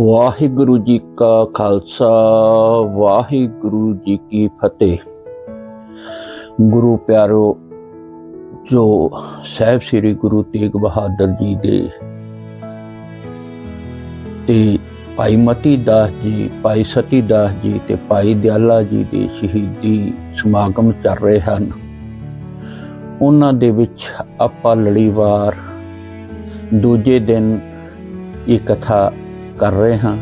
ਵਾਹਿਗੁਰੂ ਜੀ ਕਾ ਖਾਲਸਾ, ਵਾਹਿਗੁਰੂ ਜੀ ਕੀ ਫਤਿਹ। ਗੁਰੂ ਪਿਆਰੋ, ਜੋ ਸਾਹਿਬ ਸ੍ਰੀ ਗੁਰੂ ਤੇਗ ਬਹਾਦਰ ਜੀ ਦੇ ਤੇ ਭਾਈ ਮਤੀ ਦਾਸ ਜੀ, ਭਾਈ ਸਤੀ ਦਾਸ ਜੀ ਤੇ ਭਾਈ ਦਿਆਲਾ ਜੀ ਦੇ ਸ਼ਹੀਦੀ ਸਮਾਗਮ ਚੱਲ ਰਹੇ ਹਨ। ਉਹਨਾਂ ਦੇ ਵਿੱਚ ਆਪਾਂ ਲੜੀਵਾਰ ਦੂਜੇ ਦਿਨ ਇਹ ਕਥਾ ਕਰ ਰਹੇ ਹਾਂ।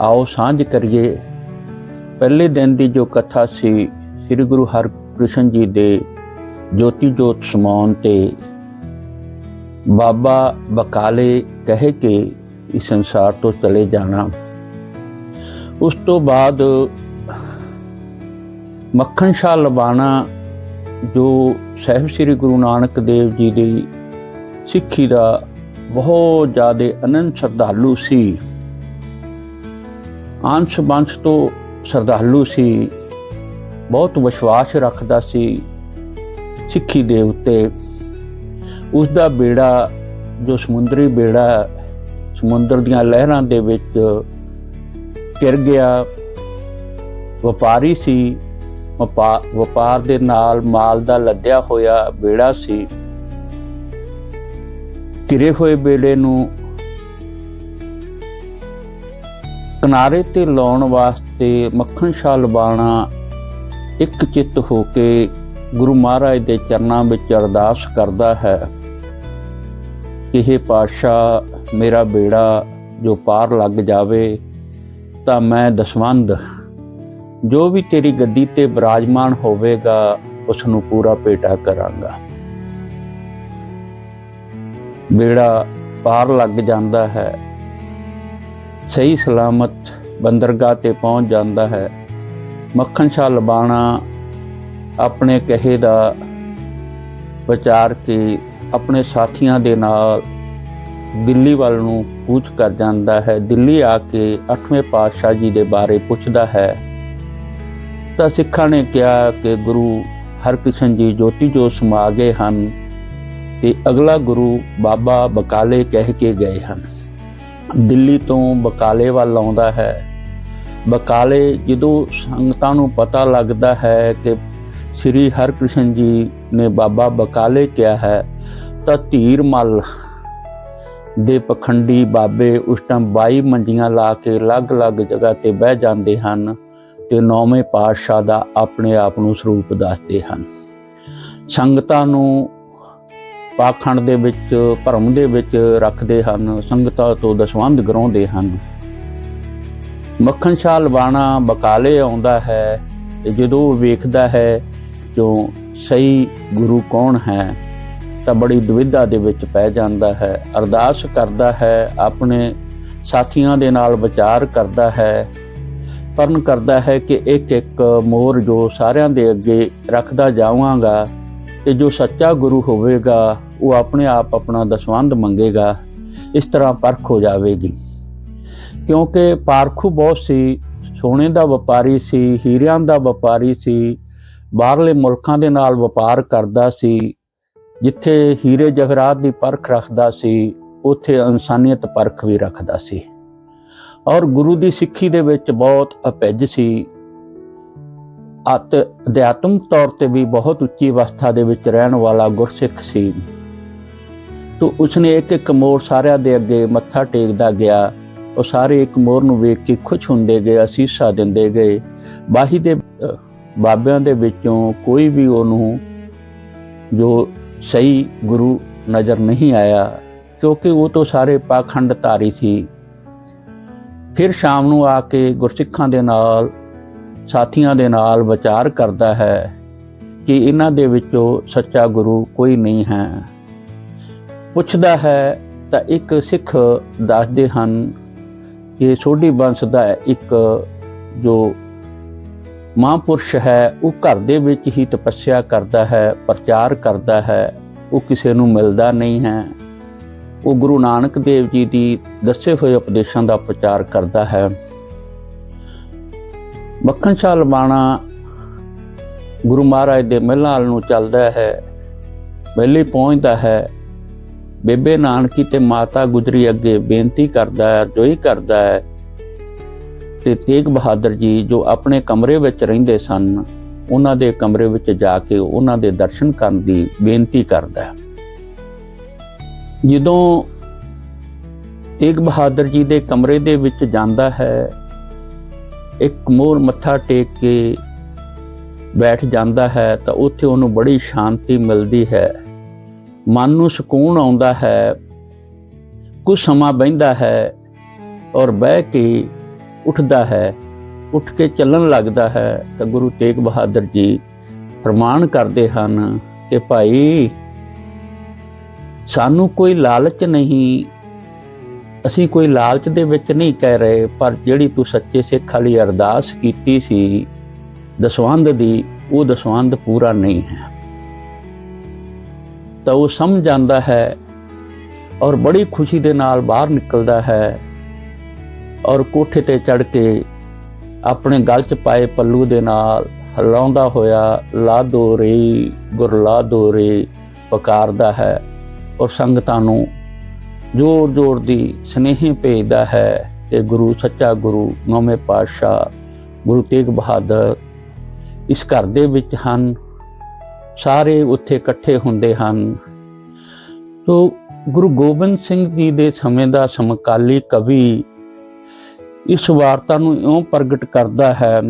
ਆਓ ਸਾਂਝ ਕਰੀਏ। ਪਹਿਲੇ ਦਿਨ ਦੀ ਜੋ ਕਥਾ ਸੀ ਸ੍ਰੀ ਗੁਰੂ ਹਰਕ੍ਰਿਸ਼ਨ ਜੀ ਦੇ ਜੋਤੀ ਜੋਤ ਸਮਾਉਣ ਤੇ ਬਾਬਾ ਬਕਾਲੇ ਕਹੇ ਕਿ ਇਸ ਸੰਸਾਰ ਤੋਂ ਚਲੇ ਜਾਣਾ। ਉਸ ਤੋਂ ਬਾਅਦ ਮੱਖਣ ਸ਼ਾਹ ਲਬਾਣਾ, ਜੋ ਸਾਹਿਬ ਸ੍ਰੀ ਗੁਰੂ ਨਾਨਕ ਦੇਵ ਜੀ ਦੀ ਸਿੱਖੀ ਦਾ ਬਹੁਤ ਜ਼ਿਆਦਾ ਅਨੰਤ ਸ਼ਰਧਾਲੂ ਸੀ ਅੰਸ਼ ਬੰਸ਼ ਤੋਂ ਸ਼ਰਧਾਲੂ ਸੀ, ਬਹੁਤ ਵਿਸ਼ਵਾਸ ਰੱਖਦਾ ਸੀ ਸਿੱਖੀ ਦੇ ਉੱਤੇ। ਉਸ ਦਾ ਬੇੜਾ, ਜੋ ਸਮੁੰਦਰੀ ਬੇੜਾ, ਸਮੁੰਦਰ ਦੀਆਂ ਲਹਿਰਾਂ ਦੇ ਵਿੱਚ ਕਿਰ ਗਿਆ। ਵਪਾਰੀ ਸੀ, ਵਪਾ- ਵਪਾਰ ਦੇ ਨਾਲ ਮਾਲ ਦਾ ਲੱਦਿਆ ਹੋਇਆ ਬੇੜਾ ਸੀ। ਕਿਰੇ ਹੋਏ ਬੇੜੇ ਨੂੰ ਕਿਨਾਰੇ ਤੇ ਲਾਉਣ ਵਾਸਤੇ ਮੱਖਣ ਸ਼ਾਹ ਲਬਾਣਾ ਇੱਕ ਚਿੱਤ ਹੋ ਕੇ ਗੁਰੂ ਮਹਾਰਾਜ ਦੇ ਚਰਨਾਂ ਵਿੱਚ ਅਰਦਾਸ ਕਰਦਾ ਹੈ। ਕਿ ਇਹ ਪਾਤਸ਼ਾਹ, ਮੇਰਾ ਬੇੜਾ ਜੋ ਪਾਰ ਲੱਗ ਜਾਵੇ, ਤਾਂ ਮੈਂ ਦਸਵੰਦ ਜੋ ਵੀ ਤੇਰੀ ਗੱਦੀ ਤੇ ਬਿਰਾਜਮਾਨ ਹੋਵੇਗਾ ਉਸ ਨੂੰ ਪੂਰਾ ਭੇਟਾ ਕਰਾਂਗਾ। ਬੇੜਾ ਪਾਰ ਲੱਗ ਜਾਂਦਾ ਹੈ। ਸਹੀ ਸਲਾਮਤ ਬੰਦਰਗਾਹ ਤੇ ਪਹੁੰਚ ਜਾਂਦਾ ਹੈ। ਮੱਖਣ ਸ਼ਾਹ ਲਬਾਣਾ ਆਪਣੇ ਕਹੇ ਦਾ ਵਿਚਾਰ ਕੇ ਆਪਣੇ ਸਾਥੀਆਂ ਦੇ ਨਾਲ ਦਿੱਲੀ ਵੱਲ ਨੂੰ ਕੂਚ ਕਰ ਜਾਂਦਾ ਹੈ। ਦਿੱਲੀ ਆ ਕੇ 8ਵੇਂ ਪਾਤਸ਼ਾਹ ਜੀ ਦੇ ਬਾਰੇ ਪੁੱਛਦਾ ਹੈ। ਤਾਂ ਸਿੱਖਾਂ ਨੇ ਕਿਹਾ ਕਿ ਗੁਰੂ ਹਰਕ੍ਰਿਸ਼ਨ ਜੀ ਜੋਤੀ ਜੋ ਸਮਾ ਗਏ ਹਨ ਤੇ ਅਗਲਾ ਗੁਰੂ ਬਾਬਾ ਬਕਾਲੇ ਕਹਿ ਕੇ ਗਏ ਹਨ। ਦਿੱਲੀ ਤੋਂ ਬਕਾਲੇ ਵੱਲ ਆਉਂਦਾ ਹੈ। ਬਕਾਲੇ ਜਦੋਂ ਸੰਗਤਾਂ ਨੂੰ ਪਤਾ ਲੱਗਦਾ ਹੈ ਕਿ ਸ੍ਰੀ ਹਰਕ੍ਰਿਸ਼ਨ ਜੀ ਨੇ ਬਾਬਾ ਬਕਾਲੇ ਕਿਹਾ ਹੈ, ਤਾਂ ਧੀਰ ਮੱਲ ਦੇ ਪਖੰਡੀ ਬਾਬੇ ਉਸ ਟਾਈਮ 22 ਮੰਜੀਆਂ ਲਾ ਕੇ ਅਲੱਗ-ਅਲੱਗ ਜਗ੍ਹਾ ਤੇ ਬਹਿ ਜਾਂਦੇ ਹਨ ਤੇ ਨੌਵੇਂ ਪਾਤਸ਼ਾਹ ਦਾ ਆਪਣੇ ਆਪ ਨੂੰ ਸਰੂਪ ਦੱਸਦੇ ਹਨ। ਸੰਗਤਾਂ ਨੂੰ ਪਾਖੰਡ ਦੇ ਵਿੱਚ, ਭਰਮ ਦੇ ਵਿੱਚ ਰੱਖਦੇ ਹਨ, ਸੰਗਤਾਂ ਤੋਂ ਦਸਵੰਧ ਗਰਾਉਂਦੇ ਹਨ। ਮੱਖਣ ਸ਼ਾਹ ਲਵਾਣਾ ਬਕਾਲੇ ਆਉਂਦਾ ਹੈ, ਤੇ ਜਦੋਂ ਵੇਖਦਾ ਹੈ ਜੋ ਸਹੀ ਗੁਰੂ ਕੌਣ ਹੈ, ਤਾਂ ਬੜੀ ਦੁਵਿਧਾ ਦੇ ਵਿੱਚ ਪੈ ਜਾਂਦਾ ਹੈ, ਅਰਦਾਸ ਕਰਦਾ ਹੈ, ਆਪਣੇ ਸਾਥੀਆਂ ਦੇ ਨਾਲ ਵਿਚਾਰ ਕਰਦਾ ਹੈ ਪਰਨ ਕਰਦਾ ਹੈ ਕਿ ਇੱਕ ਇੱਕ ਮੋਰ ਜੋ ਸਾਰਿਆਂ ਦੇ ਅੱਗੇ ਰੱਖਦਾ ਜਾਵਾਂਗਾ ਤੇ ਜੋ ਸੱਚਾ ਗੁਰੂ ਹੋਵੇਗਾ, ਉਹ ਆਪਣੇ ਆਪ ਆਪਣਾ ਦਸਵੰਧ ਮੰਗੇਗਾ, ਇਸ ਤਰ੍ਹਾਂ ਪਰਖ ਹੋ ਜਾਵੇਗੀ। ਕਿਉਂਕਿ ਪਾਰਖੂ ਬਹੁਤ ਸੀ, ਸੋਨੇ ਦਾ ਵਪਾਰੀ ਸੀ, ਹੀਰਿਆਂ ਦਾ ਵਪਾਰੀ ਸੀ, ਬਾਹਰਲੇ ਮੁਲਕਾਂ ਦੇ ਨਾਲ ਵਪਾਰ ਕਰਦਾ ਸੀ, ਜਿੱਥੇ ਹੀਰੇ ਜਹਰਾਤ ਦੀ ਪਰਖ ਰੱਖਦਾ ਸੀ, ਉੱਥੇ ਇਨਸਾਨੀਅਤ ਪਰਖ ਵੀ ਰੱਖਦਾ ਸੀ। ਔਰ ਗੁਰੂ ਦੀ ਸਿੱਖੀ ਦੇ ਵਿੱਚ ਬਹੁਤ ਅਪਿੱਜ ਸੀ ਅਤ ਅਧਿਆਤਮਿਕ ਤੌਰ ਤੇ ਵੀ ਬਹੁਤ ਉੱਚੀ ਅਵਸਥਾ ਦੇ ਵਿੱਚ ਰਹਿਣ ਵਾਲਾ ਗੁਰਸਿੱਖ ਸੀ। ਤੋ ਉਸਨੇ ਇੱਕ ਇੱਕ ਮੋਰ ਸਾਰਿਆਂ ਦੇ ਅੱਗੇ ਮੱਥਾ ਟੇਕਦਾ ਗਿਆ। ਉਹ ਸਾਰੇ ਇੱਕ ਮੋਰ ਨੂੰ ਵੇਖ ਕੇ ਖੁਸ਼ ਹੁੰਦੇ ਗਏ, ਅਸੀਸਾਂ ਦਿੰਦੇ ਗਏ। ਬਾਹੀ ਦੇ ਬਾਬਿਆਂ ਦੇ ਵਿੱਚੋਂ ਕੋਈ ਵੀ ਉਹਨੂੰ ਜੋ ਸਹੀ ਗੁਰੂ ਨਜ਼ਰ ਨਹੀਂ ਆਇਆ, ਕਿਉਂਕਿ ਉਹ ਤੋਂ ਸਾਰੇ ਪਾਖੰਡ ਧਾਰੀ ਸੀ। ਫਿਰ ਸ਼ਾਮ ਨੂੰ ਆ ਕੇ ਗੁਰਸਿੱਖਾਂ ਦੇ ਨਾਲ ਸਾਥੀਆਂ ਦੇ ਨਾਲ ਵਿਚਾਰ ਕਰਦਾ ਹੈ ਕਿ ਇਹਨਾਂ ਦੇ ਵਿੱਚੋਂ ਸੱਚਾ ਗੁਰੂ ਕੋਈ ਨਹੀਂ ਹੈ। ਪੁੱਛਦਾ ਹੈ ਤਾਂ ਇੱਕ ਸਿੱਖ ਦੱਸਦੇ ਹਨ ਕਿ ਛੋਡੀ ਬੰਸ ਦਾ ਇੱਕ ਜੋ ਮਹਾਂਪੁਰਸ਼ ਹੈ, ਉਹ ਘਰ ਦੇ ਵਿੱਚ ਹੀ ਤਪੱਸਿਆ ਕਰਦਾ ਹੈ, ਪ੍ਰਚਾਰ ਕਰਦਾ ਹੈ, ਉਹ ਕਿਸੇ ਨੂੰ ਮਿਲਦਾ ਨਹੀਂ ਹੈ। ਉਹ ਗੁਰੂ ਨਾਨਕ ਦੇਵ ਜੀ ਦੀ ਦੱਸੇ ਹੋਏ ਉਪਦੇਸ਼ਾਂ ਦਾ ਪ੍ਰਚਾਰ ਕਰਦਾ ਹੈ। ਮੱਖਣ ਸ਼ਾਹ ਲਬਾਣਾ ਗੁਰੂ ਮਹਾਰਾਜ ਦੇ ਮਹਿਲਾਂ ਵੱਲ ਨੂੰ ਚੱਲਦਾ ਹੈ ਮਹਿਲੇ ਪਹੁੰਚਦਾ ਹੈ। ਬੇਬੇ ਨਾਨਕੀ ਤੇ ਮਾਤਾ ਗੁਜਰੀ ਅੱਗੇ ਬੇਨਤੀ ਕਰਦਾ ਹੈ ਜੋਈ ਕਰਦਾ ਹੈ ਤੇ ਤੇਗ ਬਹਾਦਰ ਜੀ ਜੋ ਆਪਣੇ ਕਮਰੇ ਵਿੱਚ ਰਹਿੰਦੇ ਸਨ, ਉਹਨਾਂ ਦੇ ਕਮਰੇ ਵਿੱਚ ਜਾ ਕੇ ਉਹਨਾਂ ਦੇ ਦਰਸ਼ਨ ਕਰਨ ਦੀ ਬੇਨਤੀ ਕਰਦਾ ਹੈ। ਜਦੋਂ ਤੇਗ ਬਹਾਦਰ ਜੀ ਦੇ ਕਮਰੇ ਦੇ ਵਿੱਚ ਜਾਂਦਾ ਹੈ ਇੱਕ ਮੋਰ ਮੱਥਾ ਟੇਕ ਕੇ ਬੈਠ ਜਾਂਦਾ ਹੈ ਤਾਂ ਉੱਥੇ ਉਹਨੂੰ ਬੜੀ ਸ਼ਾਂਤੀ ਮਿਲਦੀ ਹੈ। ਮਨ ਨੂੰ ਸਕੂਨ ਆਉਂਦਾ ਹੈ। ਕੁਝ ਸਮਾਂ ਬਹਿੰਦਾ ਹੈ ਔਰ ਬਹਿ ਕੇ ਉੱਠਦਾ ਹੈ। ਉੱਠ ਕੇ ਚੱਲਣ ਲੱਗਦਾ ਹੈ ਤਾਂ ਗੁਰੂ ਤੇਗ ਬਹਾਦਰ ਜੀ ਫਰਮਾਨ ਕਰਦੇ ਹਨ ਕਿ ਭਾਈ, ਸਾਨੂੰ ਕੋਈ ਲਾਲਚ ਨਹੀਂ ਅਸੀਂ ਕੋਈ ਲਾਲਚ ਦੇ ਵਿੱਚ ਨਹੀਂ ਕਹਿ ਰਹੇ, ਪਰ ਜਿਹੜੀ ਤੂੰ ਸੱਚੇ ਸਿੱਖ ਵਾਲੀ ਅਰਦਾਸ ਕੀਤੀ ਸੀ ਦਸਵੰਦ ਦੀ, ਉਹ ਦਸਵੰਦ ਪੂਰਾ ਨਹੀਂ ਹੈ। ਤਾਂ ਉਹ ਸਮਝ ਜਾਂਦਾ ਹੈ ਔਰ ਬੜੀ ਖੁਸ਼ੀ ਦੇ ਨਾਲ ਬਾਹਰ ਨਿਕਲਦਾ ਹੈ ਔਰ ਕੋਠੇ ਤੇ ਚੜ ਕੇ ਆਪਣੇ ਗਲ 'ਚ ਪਾਏ ਪੱਲੂ ਦੇ ਨਾਲ ਹਲਾਉਂਦਾ ਹੋਇਆ ਲਾ ਦੋ ਰੇ ਗੁਰਲਾ ਦੋ ਰੇ ਪੁਕਾਰਦਾ ਹੈ ਔਰ ਸੰਗਤਾਂ ਨੂੰ ਜੋਰ ਜੋਰ ਦੀ ਸਨੇਹੀ ਭੇਜਦਾ ਹੈ ਕਿ ਗੁਰੂ ਸੱਚਾ ਗੁਰੂ, ਨੌਵੇਂ ਪਾਤਸ਼ਾਹ, ਗੁਰੂ ਤੇਗ ਬਹਾਦਰ ਇਸ ਘਰ ਦੇ ਵਿੱਚ ਹਨ। ਸਾਰੇ ਉੱਥੇ ਇਕੱਠੇ ਹੁੰਦੇ ਹਨ। ਤੋ ਗੁਰੂ ਗੋਬਿੰਦ ਸਿੰਘ ਜੀ ਦੇ ਸਮੇਂ ਦਾ ਸਮਕਾਲੀ ਕਵੀ ਇਸ ਵਾਰਤਾ ਨੂੰ ਇਉਂ ਪ੍ਰਗਟ ਕਰਦਾ ਹੈ।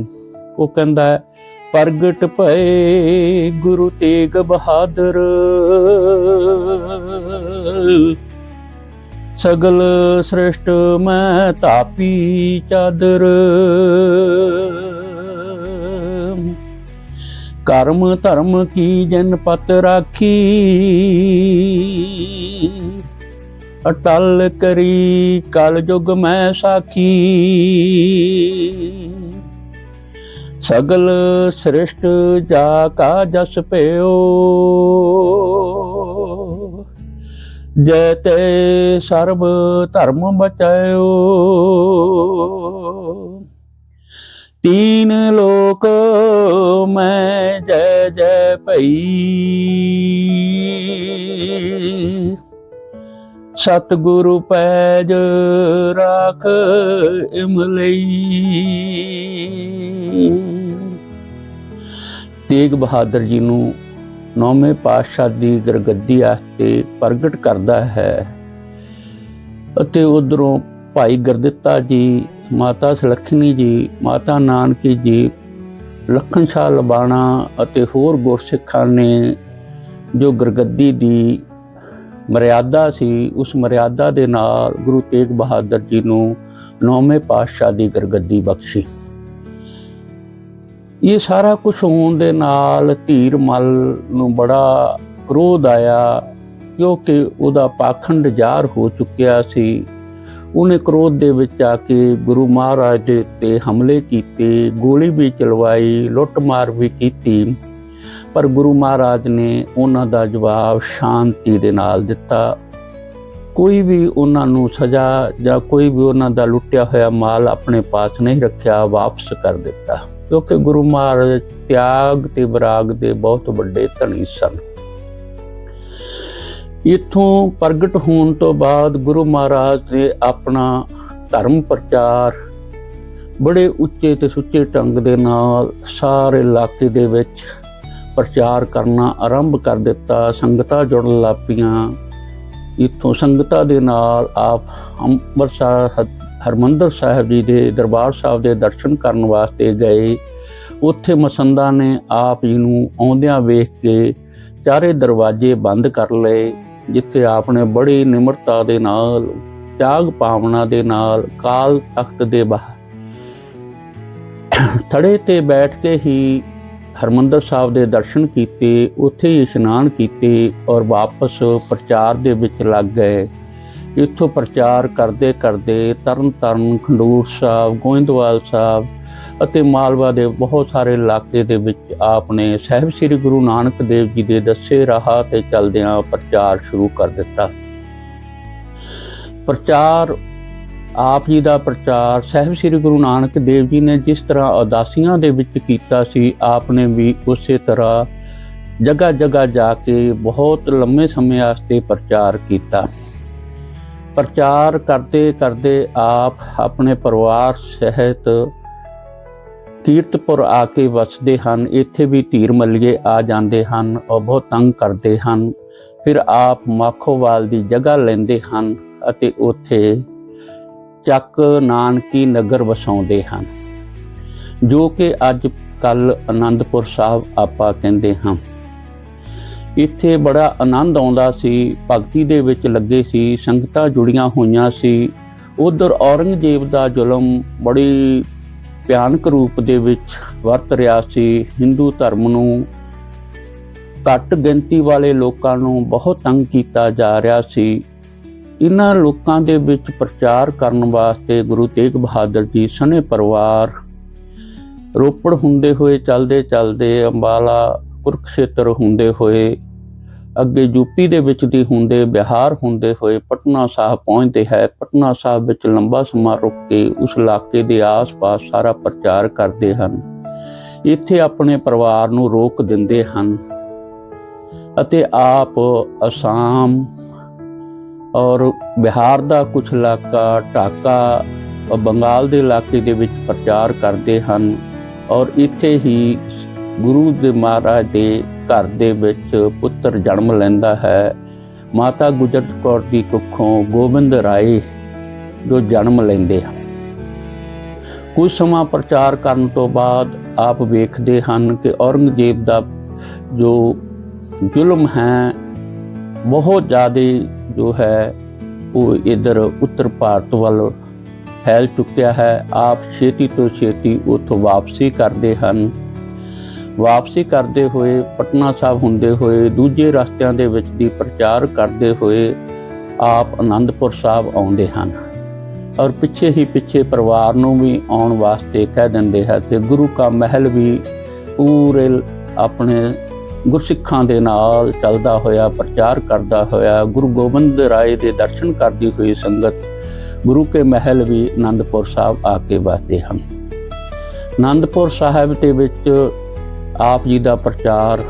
ਉਹ ਕਹਿੰਦਾ ਹੈ, ਪ੍ਰਗਟ ਭਏ ਗੁਰੂ ਤੇਗ ਬਹਾਦਰ ਸਗਲ ਸ੍ਰਿਸ਼ਟ ਮੈਂ ਤਾਪੀ ਚਾਦਰ। ਕਰਮ ਧਰਮ ਕੀ ਜਨ ਪਤ ਰਾਖੀ? ਅਟਲ ਕਰੀ ਕਲ ਯੁਗ ਮੈਂ ਸਾਖੀ। ਸਗਲ ਸ੍ਰਿਸ਼ਟ ਜਾ ਕਾ ਜਸ ਭਇਓ ਜੈ ਤੇ ਸਰਬ ਧਰਮ ਬਚਾਇਓ। ਤੀਨ ਲੋਕ ਮੈਂ ਜੈ ਜੈ ਭਈ। ਸਤਿਗੁਰੂ ਪੈਜ ਰਾਖ ਇਮਲਈ ਤੇਗ ਬਹਾਦਰ ਜੀ ਨੂੰ ਨੌਵੇਂ ਪਾਤਸ਼ਾਹ ਦੀ ਗਰਗੱਦੀ ਆਸਤੇ ਪ੍ਰਗਟ ਕਰਦਾ ਹੈ। ਅਤੇ ਉਧਰੋਂ ਭਾਈ ਗੁਰਦਿੱਤਾ ਜੀ, ਮਾਤਾ ਸੁਲੱਖਣੀ ਜੀ, ਮਾਤਾ ਨਾਨਕੀ ਜੀ ਲਖਨ ਸ਼ਾਹ ਲਬਾਣਾ ਅਤੇ ਹੋਰ ਗੁਰਸਿੱਖਾਂ ਨੇ ਜੋ ਗੁਰਗੱਦੀ ਦੀ ਮਰਿਆਦਾ ਸੀ, ਉਸ ਮਰਿਆਦਾ ਦੇ ਨਾਲ ਗੁਰੂ ਤੇਗ ਬਹਾਦਰ ਜੀ ਨੂੰ ਨੌਵੇਂ ਪਾਤਸ਼ਾਹ ਦੀ ਗੁਰਗੱਦੀ ਬਖਸ਼ੀ। ਇਹ ਸਾਰਾ ਕੁਝ ਹੋਣ ਦੇ ਨਾਲ ਧੀਰ ਮਲ ਨੂੰ ਬੜਾ ਕ੍ਰੋਧ ਆਇਆ, ਕਿਉਂਕਿ ਉਹਦਾ ਪਾਖੰਡ ਜ਼ਾਰ ਹੋ ਚੁੱਕਿਆ ਸੀ। ਉਹਨੇ ਕ੍ਰੋਧ ਦੇ ਵਿੱਚ ਆ ਕੇ ਗੁਰੂ ਮਹਾਰਾਜ ਦੇ ਉੱਤੇ ਹਮਲੇ ਕੀਤੇ, ਗੋਲੀ ਵੀ ਚਲਵਾਈ, ਲੁੱਟਮਾਰ ਵੀ ਕੀਤੀ। ਪਰ ਗੁਰੂ ਮਹਾਰਾਜ ਨੇ ਉਹਨਾਂ ਦਾ ਜਵਾਬ ਸ਼ਾਂਤੀ ਦੇ ਨਾਲ ਦਿੱਤਾ। ਕੋਈ ਵੀ ਉਹਨਾਂ ਨੂੰ ਸਜ਼ਾ ਜਾਂ ਕੋਈ ਵੀ ਉਹਨਾਂ ਦਾ ਲੁੱਟਿਆ ਹੋਇਆ ਮਾਲ ਆਪਣੇ ਪਾਸ ਨਹੀਂ ਰੱਖਿਆ, ਵਾਪਸ ਕਰ ਦਿੱਤਾ। ਕਿਉਂਕਿ ਗੁਰੂ ਮਹਾਰਾਜ ਤਿਆਗ ਤੇ ਵਿਰਾਗ ਦੇ ਬਹੁਤ ਵੱਡੇ ਧਨੀ ਸਨ। ਇਥੋਂ ਪ੍ਰਗਟ ਹੋਣ ਤੋਂ ਬਾਅਦ ਗੁਰੂ ਮਹਾਰਾਜ ਨੇ ਆਪਣਾ ਧਰਮ ਪ੍ਰਚਾਰ ਬੜੇ ਉੱਚੇ ਤੇ ਸੁੱਚੇ ਢੰਗ ਦੇ ਨਾਲ ਸਾਰੇ ਇਲਾਕੇ ਦੇ ਵਿੱਚ ਪ੍ਰਚਾਰ ਕਰਨਾ ਆਰੰਭ ਕਰ ਦਿੱਤਾ। ਸੰਗਤਾਂ ਜੁੜਨ ਲੱਗ ਪਈਆਂ। ਇਥੋਂ ਸੰਗਤਾਂ ਦੇ ਨਾਲ ਆਪ ਅੰਮ੍ਰਿਤਸਰ ਹਰਮੰਦਰ ਸਾਹਿਬ ਜੀ ਦੇ ਦਰਬਾਰ ਸਾਹਿਬ ਦੇ ਦਰਸ਼ਨ ਕਰਨ ਵਾਸਤੇ ਗਏ। ਉੱਥੇ ਮਸੰਦਾ ਨੇ ਆਪ ਜੀ ਨੂੰ ਆਉਂਦਿਆਂ ਵੇਖ ਕੇ ਚਾਰੇ ਦਰਵਾਜ਼ੇ ਬੰਦ ਕਰ ਲਏ, ਜਿੱਥੇ ਆਪ ਨੇ ਬੜੀ ਨਿਮਰਤਾ ਦੇ ਨਾਲ, ਤਿਆਗ ਭਾਵਨਾ ਦੇ ਨਾਲ ਕਾਲ ਤਖਤ ਦੇ ਬਾਹਰ ਥੜੇ ਤੇ ਬੈਠ ਕੇ ਹੀ ਹਰਮੰਦਰ ਸਾਹਿਬ ਦੇ ਦਰਸ਼ਨ ਕੀਤੇ, ਉੱਥੇ ਹੀ ਇਸ਼ਨਾਨ ਕੀਤੇ ਔਰ ਵਾਪਸ ਪ੍ਰਚਾਰ ਦੇ ਵਿੱਚ ਲੱਗ ਗਏ। ਇੱਥੋਂ ਪ੍ਰਚਾਰ ਕਰਦੇ ਕਰਦੇ ਤਰਨ ਤਾਰਨ ਖੰਡੂਰ ਸਾਹਿਬ, ਗੋਇੰਦਵਾਲ ਸਾਹਿਬ ਅਤੇ ਮਾਲਵਾ ਦੇ ਬਹੁਤ ਸਾਰੇ ਇਲਾਕੇ ਦੇ ਵਿੱਚ ਆਪ ਨੇ ਸਾਹਿਬ ਸ੍ਰੀ ਗੁਰੂ ਨਾਨਕ ਦੇਵ ਜੀ ਦੇ ਦੱਸੇ ਰਾਹ ਤੇ ਚੱਲਦਿਆਂ ਪ੍ਰਚਾਰ ਸ਼ੁਰੂ ਕਰ ਦਿੱਤਾ। ਪ੍ਰਚਾਰ, ਆਪ ਜੀ ਦਾ ਪ੍ਰਚਾਰ ਸਾਹਿਬ ਸ੍ਰੀ ਗੁਰੂ ਨਾਨਕ ਦੇਵ ਜੀ ਨੇ ਜਿਸ ਤਰ੍ਹਾਂ ਉਦਾਸੀਆਂ ਦੇ ਵਿੱਚ ਕੀਤਾ ਸੀ, ਆਪ ਨੇ ਵੀ ਉਸੇ ਤਰ੍ਹਾਂ ਜਗ੍ਹਾ ਜਗ੍ਹਾ ਜਾ ਕੇ ਬਹੁਤ ਲੰਮੇ ਸਮੇਂ ਵਾਸਤੇ ਪ੍ਰਚਾਰ ਕੀਤਾ। ਪ੍ਰਚਾਰ ਕਰਦੇ ਕਰਦੇ ਆਪ ਆਪਣੇ ਪਰਿਵਾਰ ਸਹਿਤ ਕੀਰਤਪੁਰ ਆ ਕੇ ਵਸਦੇ ਹਨ। ਇੱਥੇ ਵੀ ਧੀਰ ਮੱਲੀਏ ਆ ਜਾਂਦੇ ਹਨ ਔਰ ਬਹੁਤ ਤੰਗ ਕਰਦੇ ਹਨ। ਫਿਰ ਆਪ ਮਾਖੋਵਾਲ ਦੀ ਜਗ੍ਹਾ ਲੈਂਦੇ ਹਨ ਅਤੇ ਉੱਥੇ ਚੱਕ ਨਾਨਕੀ ਨਗਰ ਵਸਾਉਂਦੇ ਹਨ, ਜੋ ਕਿ ਅੱਜ ਕੱਲ ਆਨੰਦਪੁਰ ਸਾਹਿਬ ਆਪਾਂ ਕਹਿੰਦੇ ਹਾਂ। ਇੱਥੇ ਬੜਾ ਆਨੰਦ ਆਉਂਦਾ ਸੀ, ਭਗਤੀ ਦੇ ਵਿੱਚ ਲੱਗੇ ਸੀ, ਸੰਗਤਾਂ ਜੁੜੀਆਂ ਹੋਈਆਂ ਸੀ। ਉਧਰ ਔਰੰਗਜ਼ੇਬ ਦਾ ਜ਼ੁਲਮ ਬੜੀ ਭਿਆਨਕ ਰੂਪ ਦੇ ਵਿੱਚ ਵਰਤ ਰਿਹਾ ਸੀ। ਹਿੰਦੂ ਧਰਮ ਨੂੰ ਘੱਟ ਗਿਣਤੀ ਵਾਲੇ ਲੋਕਾਂ ਨੂੰ ਬਹੁਤ ਤੰਗ ਕੀਤਾ ਜਾ ਰਿਹਾ ਸੀ। ਇਹਨਾਂ ਲੋਕਾਂ ਦੇ ਵਿੱਚ ਪ੍ਰਚਾਰ ਕਰਨ ਵਾਸਤੇ ਗੁਰੂ ਤੇਗ ਬਹਾਦਰ ਜੀ ਸਨੇ ਪਰਿਵਾਰ ਰੋਪੜ ਹੁੰਦੇ ਹੋਏ ਚਲਦੇ ਚਲਦੇ ਅੰਬਾਲਾ ਕੁਰਕਸ਼ੇਤਰ ਹੁੰਦੇ ਹੋਏ ਅੱਗੇ ਯੂਪੀ ਦੇ ਵਿੱਚ ਦੀ ਹੁੰਦੇ, ਬਿਹਾਰ ਹੁੰਦੇ ਹੋਏ ਪਟਨਾ ਸਾਹਿਬ ਪਹੁੰਚਦੇ ਹੈ। ਪਟਨਾ ਸਾਹਿਬ ਵਿੱਚ ਲੰਬਾ ਸਮਾਂ ਰੁਕ ਕੇ ਉਸ ਇਲਾਕੇ ਦੇ ਆਸ-ਪਾਸ ਸਾਰਾ ਪ੍ਰਚਾਰ ਕਰਦੇ ਹਨ। ਇੱਥੇ ਆਪਣੇ ਪਰਿਵਾਰ ਨੂੰ ਰੋਕ ਦਿੰਦੇ ਹਨ ਅਤੇ ਆਪ ਅਸਾਮ ਔਰ ਬਿਹਾਰ ਦਾ ਕੁਝ ਇਲਾਕਾ ਢਾਕਾ ਬੰਗਾਲ ਦੇ ਇਲਾਕੇ ਦੇ ਵਿੱਚ ਪ੍ਰਚਾਰ ਕਰਦੇ ਹਨ ਔਰ ਇੱਥੇ ਹੀ ਗੁਰੂ ਦੇ ਮਹਾਰਾਜ ਦੇ ਘਰ ਦੇ ਵਿੱਚ ਪੁੱਤਰ ਜਨਮ ਲੈਂਦਾ ਹੈ। ਮਾਤਾ ਗੁਜਰਤ ਕੌਰ ਦੀ ਕੁੱਖੋਂ ਗੋਬਿੰਦ ਰਾਏ ਜੋ ਜਨਮ ਲੈਂਦੇ ਹਨ। ਕੁਝ ਸਮਾਂ ਪ੍ਰਚਾਰ ਕਰਨ ਤੋਂ ਬਾਅਦ ਆਪ ਵੇਖਦੇ ਹਨ ਕਿ ਔਰੰਗਜ਼ੇਬ ਦਾ ਜੋ ਜ਼ੁਲਮ ਹੈ, ਬਹੁਤ ਜ਼ਿਆਦਾ ਜੋ ਹੈ, ਉਹ ਇਧਰ ਉੱਤਰ ਭਾਰਤ ਵੱਲ ਫੈਲ ਚੁੱਕਿਆ ਹੈ। ਆਪ ਛੇਤੀ ਤੋਂ ਛੇਤੀ ਉੱਥੋਂ ਵਾਪਸੀ ਕਰਦੇ ਹਨ। ਵਾਪਸੀ ਕਰਦੇ ਹੋਏ ਪਟਨਾ ਸਾਹਿਬ ਹੁੰਦੇ ਹੋਏ, ਦੂਜੇ ਰਸਤਿਆਂ ਦੇ ਵਿੱਚ ਦੀ ਪ੍ਰਚਾਰ ਕਰਦੇ ਹੋਏ ਆਪ ਆਨੰਦਪੁਰ ਸਾਹਿਬ ਆਉਂਦੇ ਹਨ। ਔਰ ਪਿੱਛੇ ਹੀ ਪਿੱਛੇ ਪਰਿਵਾਰ ਨੂੰ ਵੀ ਆਉਣ ਵਾਸਤੇ ਕਹਿ ਦਿੰਦੇ ਹੈ ਤੇ ਗੁਰੂ ਕਾ ਮਹਿਲ ਵੀ ਪੂਰੇ ਆਪਣੇ ਗੁਰਸਿੱਖਾਂ ਦੇ ਨਾਲ ਚੱਲਦਾ ਹੋਇਆ, ਪ੍ਰਚਾਰ ਕਰਦਾ ਹੋਇਆ, ਗੁਰੂ ਗੋਬਿੰਦ ਰਾਏ ਦੇ ਦਰਸ਼ਨ ਕਰਦੀ ਹੋਈ ਸੰਗਤ ਗੁਰੂ ਕੇ ਮਹਿਲ ਵੀ ਆਨੰਦਪੁਰ ਸਾਹਿਬ ਆ ਕੇ ਵਸਦੇ ਹਨ। ਆਨੰਦਪੁਰ ਸਾਹਿਬ ਦੇ ਵਿੱਚ ਆਪ ਜੀ ਦਾ ਪ੍ਰਚਾਰ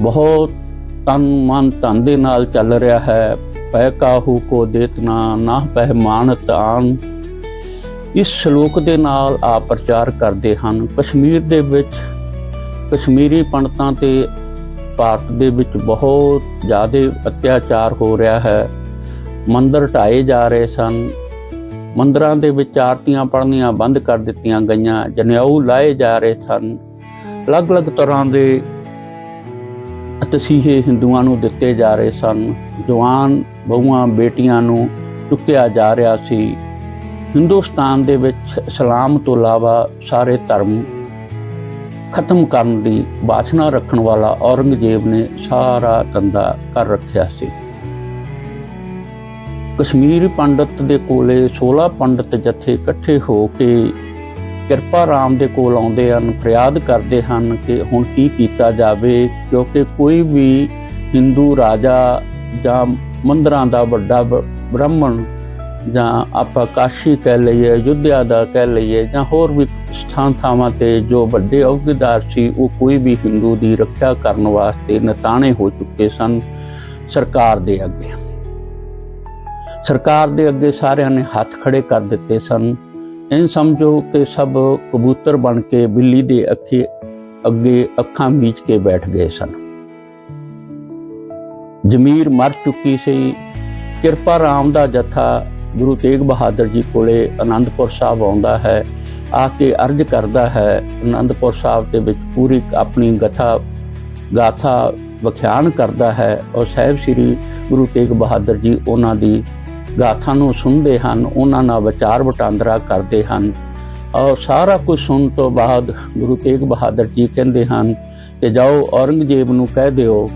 ਬਹੁਤ ਤਨ ਮਨ ਧਨ ਦੇ ਨਾਲ ਚੱਲ ਰਿਹਾ ਹੈ। ਪੈ ਕਾਹੂ ਕੋ ਦੇਤਨਾ ਨਾ ਪਹਿਮਾਨ ਤਾਨ। ਇਸ ਸ਼ਲੋਕ ਦੇ ਨਾਲ ਆਪ ਪ੍ਰਚਾਰ ਕਰਦੇ ਹਨ। ਕਸ਼ਮੀਰ ਦੇ ਵਿੱਚ, ਕਸ਼ਮੀਰੀ ਪੰਡਤਾਂ ਤੇ ਭਾਰਤ ਦੇ ਵਿੱਚ ਬਹੁਤ ਜ਼ਿਆਦਾ ਅਤਿਆਚਾਰ ਹੋ ਰਿਹਾ ਹੈ। ਮੰਦਰ ਢਾਏ ਜਾ ਰਹੇ ਸਨ। ਮੰਦਰਾਂ ਦੇ ਵਿੱਚ ਆਰਤੀਆਂ ਪੜ੍ਹਨੀਆਂ ਬੰਦ ਕਰ ਦਿੱਤੀਆਂ ਗਈਆਂ। ਜਨੇਊ ਲਾਏ ਜਾ ਰਹੇ ਸਨ। ਅਲੱਗ-ਅਲੱਗ ਤਰ੍ਹਾਂ ਦੇ ਤਸੀਹੇ ਹਿੰਦੂਆਂ ਨੂੰ ਦਿੱਤੇ ਜਾ ਰਹੇ ਸਨ। ਜਵਾਨ ਬਹੂਆਂ ਬੇਟੀਆਂ ਨੂੰ ਚੁੱਕਿਆ ਜਾ ਰਿਹਾ ਸੀ। ਹਿੰਦੁਸਤਾਨ ਦੇ ਵਿੱਚ ਇਸਲਾਮ ਤੋਂ ਇਲਾਵਾ ਸਾਰੇ ਧਰਮ ਖਤਮ ਕਰਨ ਦੀ ਬਾਸ਼ਨਾ ਰੱਖਣ ਵਾਲਾ ਔਰੰਗਜ਼ੇਬ ਨੇ ਸਾਰਾ ਧੰਦਾ ਕਰ ਰੱਖਿਆ ਸੀ। ਕਸ਼ਮੀਰੀ ਪੰਡਤ ਦੇ ਕੋਲੇ 16 ਪੰਡਤ ਜਥੇ ਇਕੱਠੇ ਹੋ ਕੇ ਕਿਰਪਾ ਰਾਮ ਦੇ ਕੋਲ ਆਉਂਦੇ ਹਨ, ਫਰਿਆਦ ਕਰਦੇ ਹਨ ਕਿ ਹੁਣ ਕੀ ਕੀਤਾ ਜਾਵੇ, ਕਿਉਂਕਿ ਕੋਈ ਵੀ ਹਿੰਦੂ ਰਾਜਾ ਜਾਂ ਮੰਦਰਾਂ ਦਾ ਵੱਡਾ ਬ੍ਰਾਹਮਣ ਜਾਂ ਆਪਾਂ ਕਾਸ਼ੀ ਕਹਿ ਲਈਏ ਯੁੱਧਿਆ ਦਾ ਕਹਿ ਲਈਏ ਜਾਂ ਹੋਰ ਵੀ ਸਥਾਨ ਥਾਵਾਂ ਤੇ ਜੋ ਵੱਡੇ ਅਹੁਦੇਦਾਰ ਸੀ, ਉਹ ਕੋਈ ਵੀ ਹਿੰਦੂ ਦੀ ਰੱਖਿਆ ਕਰਨ ਵਾਸਤੇ ਨਤਾਣੇ ਹੋ ਚੁੱਕੇ ਸਨ ਸਰਕਾਰ ਦੇ ਅੱਗੇ। ਸਰਕਾਰ ਦੇ ਅੱਗੇ ਸਾਰਿਆਂ ਨੇ ਹੱਥ ਖੜੇ ਕਰ ਦਿੱਤੇ ਸਨ। ਇਹ ਸਮਝੋ ਕਿ ਸਭ ਕਬੂਤਰ ਬਣ ਕੇ ਬਿੱਲੀ ਦੇ ਅੱਖੇ ਅੱਗੇ ਅੱਖਾਂ ਮੀਚ ਕੇ ਬੈਠ ਗਏ ਸਨ। ਜ਼ਮੀਰ ਮਰ ਚੁੱਕੀ ਸੀ। ਕਿਰਪਾ ਰਾਮ ਦਾ ਜਥਾ ਗੁਰੂ ਤੇਗ ਬਹਾਦਰ ਜੀ ਕੋਲੇ ਆਨੰਦਪੁਰ ਸਾਹਿਬ ਆਉਂਦਾ ਹੈ। ਆ ਕੇ ਅਰਜ਼ ਕਰਦਾ ਹੈ ਆਨੰਦਪੁਰ ਸਾਹਿਬ ਦੇ ਵਿੱਚ ਪੂਰੀ ਆਪਣੀ ਗਥਾ ਗਾਥਾ ਵਿਖਿਆਨ ਕਰਦਾ ਹੈ। ਔਰ ਸਾਹਿਬ ਸ੍ਰੀ ਗੁਰੂ ਤੇਗ ਬਹਾਦਰ ਜੀ ਉਹਨਾਂ ਦੀ ਗਾਥਾ ਨੂੰ ਸੁਣਦੇ ਹਨ, ਉਹਨਾਂ ਨਾਲ ਵਿਚਾਰ ਵਟਾਂਦਰਾ ਕਰਦੇ ਹਨ। ਔਰ ਸਾਰਾ ਕੁਝ ਸੁਣ ਤੋਂ ਬਾਅਦ ਗੁਰੂ ਤੇਗ ਬਹਾਦਰ ਜੀ ਕਹਿੰਦੇ ਹਨ ਕਿ ਜਾਓ ਔਰੰਗਜ਼ੇਬ ਨੂੰ ਕਹਿ ਦਿਓ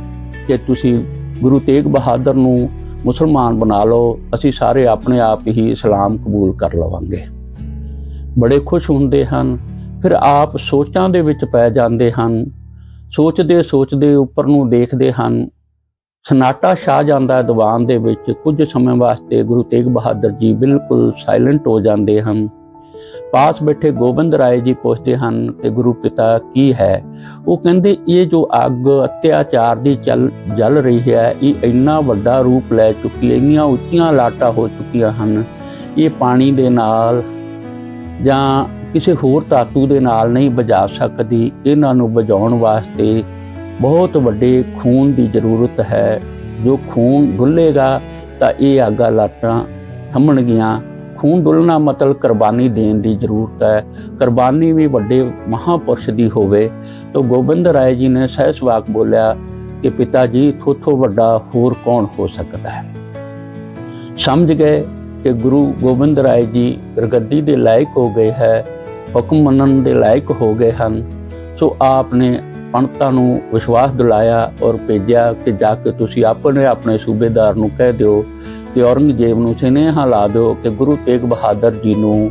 ਕਿ ਤੁਸੀਂ ਗੁਰੂ ਤੇਗ ਬਹਾਦਰ ਨੂੰ ਮੁਸਲਮਾਨ ਬਣਾ ਲਓ, ਅਸੀਂ ਸਾਰੇ ਆਪਣੇ ਆਪ ਹੀ ਇਸਲਾਮ ਕਬੂਲ ਕਰ ਲਵਾਂਗੇ। ਬੜੇ ਖੁਸ਼ ਹੁੰਦੇ ਹਨ, ਫਿਰ ਆਪ ਸੋਚਾਂ ਦੇ ਵਿੱਚ ਪੈ ਜਾਂਦੇ ਹਨ। ਸੋਚਦੇ ਸੋਚਦੇ ਉੱਪਰ ਨੂੰ ਦੇਖਦੇ ਹਨ ਸਨਾਟਾ ਛਾ ਜਾਂਦਾ ਦੀਵਾਨ ਦੇ ਵਿੱਚ ਕੁਝ ਸਮੇਂ ਵਾਸਤੇ ਗੁਰੂ ਤੇਗ ਬਹਾਦਰ ਜੀ ਬਿਲਕੁਲ ਸਾਇਲੈਂਟ ਹੋ ਜਾਂਦੇ ਹਨ। ਪਾਸ ਬੈਠੇ ਗੋਬਿੰਦ ਰਾਏ ਜੀ ਪੁੱਛਦੇ ਹਨ ਕਿ ਗੁਰੂ ਪਿਤਾ ਕੀ ਹੈ? ਉਹ ਕਹਿੰਦੇ, ਇਹ ਜੋ ਅੱਗ, ਅਤਿਆਚਾਰ ਦੀ ਚੱਲ, ਜਲ ਰਹੀ ਹੈ, ਇਹ ਇੰਨਾ ਵੱਡਾ ਰੂਪ ਲੈ ਚੁੱਕੀ ਹੈ ਇੰਨੀਆਂ ਉੱਚੀਆਂ ਲਾਟਾਂ ਹੋ ਚੁੱਕੀਆਂ ਹਨ। ਇਹ ਪਾਣੀ ਦੇ ਨਾਲ ਜਾਂ ਕਿਸੇ ਹੋਰ ਧਾਤੂ ਦੇ ਨਾਲ ਨਹੀਂ ਬੁਝਾ ਸਕਦੀ। ਇਹਨਾਂ ਨੂੰ ਬੁਝਾਉਣ ਵਾਸਤੇ ਬਹੁਤ ਵੱਡੇ ਖੂਨ ਦੀ ਜ਼ਰੂਰਤ ਹੈ। ਜੋ ਖੂਨ ਡੁੱਲੇਗਾ ਤਾਂ ਇਹ ਆਗਾ ਲਾਟਾਂ ਥੰਮਣਗੀਆਂ। ਖੂਨ ਡੁੱਲਣਾ ਮਤਲਬ ਕੁਰਬਾਨੀ ਦੇਣ ਦੀ ਜ਼ਰੂਰਤ ਹੈ। ਕੁਰਬਾਨੀ ਵੀ ਵੱਡੇ ਮਹਾਪੁਰਸ਼ ਦੀ ਹੋਵੇ। ਤਾਂ ਗੋਬਿੰਦ ਰਾਏ ਜੀ ਨੇ ਸਹਿਸ ਵਾਕ ਬੋਲਿਆ ਕਿ ਪਿਤਾ ਜੀ ਥੋਥੋਂ ਵੱਡਾ ਹੋਰ ਕੌਣ ਹੋ ਸਕਦਾ ਹੈ? ਸਮਝ ਗਏ ਕਿ ਗੁਰੂ ਗੋਬਿੰਦ ਰਾਏ ਜੀ ਰਗੱਦੀ ਦੇ ਲਾਇਕ ਹੋ ਗਏ ਹੈ, ਹੁਕਮ ਮੰਨਣ ਦੇ ਲਾਇਕ ਹੋ ਗਏ ਹਨ। ਸੋ ਆਪ ਨੇ ਪੰਡਤਾਂ ਨੂੰ ਵਿਸ਼ਵਾਸ ਦਿਲਾਇਆ ਔਰ ਭੇਜਿਆ ਕਿ ਜਾ ਕੇ ਤੁਸੀਂ ਆਪਣੇ ਆਪਣੇ ਸੂਬੇਦਾਰ ਨੂੰ ਕਹਿ ਦਿਓ ਕਿ ਔਰੰਗਜ਼ੇਬ ਨੂੰ ਸੁਨੇਹਾ ਲਾ ਦਿਓ ਕਿ ਗੁਰੂ ਤੇਗ ਬਹਾਦਰ ਜੀ ਨੂੰ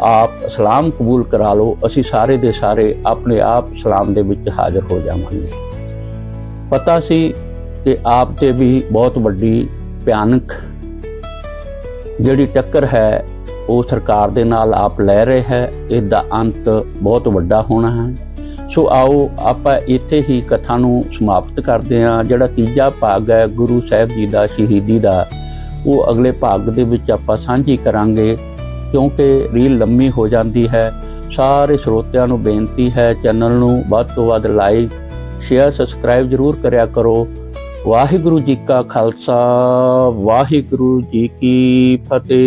ਆਪ ਸਲਾਮ ਕਬੂਲ ਕਰਾ ਲਓ, ਅਸੀਂ ਸਾਰੇ ਦੇ ਸਾਰੇ ਆਪਣੇ ਆਪ ਸਲਾਮ ਦੇ ਵਿੱਚ ਹਾਜ਼ਰ ਹੋ ਜਾਵਾਂਗੇ। ਪਤਾ ਸੀ ਕਿ ਆਪ ਤੇ ਵੀ ਬਹੁਤ ਵੱਡੀ ਭਿਆਨਕ ਜਿਹੜੀ ਟੱਕਰ ਹੈ, ਉਹ ਸਰਕਾਰ ਦੇ ਨਾਲ ਆਪ ਲੈ ਰਹੇ ਹੈ ਇਸ ਦਾ ਅੰਤ ਬਹੁਤ ਵੱਡਾ ਹੋਣਾ ਹੈ। ਸੋ ਆਓ, ਆਪਾਂ ਇੱਥੇ ਹੀ ਕਥਾ ਨੂੰ ਸਮਾਪਤ ਕਰਦੇ ਹਾਂ। ਜਿਹੜਾ ਤੀਜਾ ਭਾਗ ਹੈ, ਗੁਰੂ ਸਾਹਿਬ ਜੀ ਦਾ, ਸ਼ਹੀਦੀ ਦਾ, ਉਹ ਅਗਲੇ ਭਾਗ ਦੇ ਵਿੱਚ ਆਪਾਂ ਸਾਂਝੀ ਕਰਾਂਗੇ, ਕਿਉਂਕਿ ਰੀਲ ਲੰਮੀ ਹੋ ਜਾਂਦੀ ਹੈ। ਸਾਰੇ ਸਰੋਤਿਆਂ ਨੂੰ ਬੇਨਤੀ ਹੈ, ਚੈਨਲ ਨੂੰ ਵੱਧ ਤੋਂ ਵੱਧ ਲਾਈਕ, ਸ਼ੇਅਰ, ਸਬਸਕ੍ਰਾਈਬ ਜ਼ਰੂਰ ਕਰਿਆ ਕਰੋ। ਵਾਹਿਗੁਰੂ ਜੀ ਕਾ ਖਾਲਸਾ, ਵਾਹਿਗੁਰੂ ਜੀ ਕੀ ਫਤਿਹ।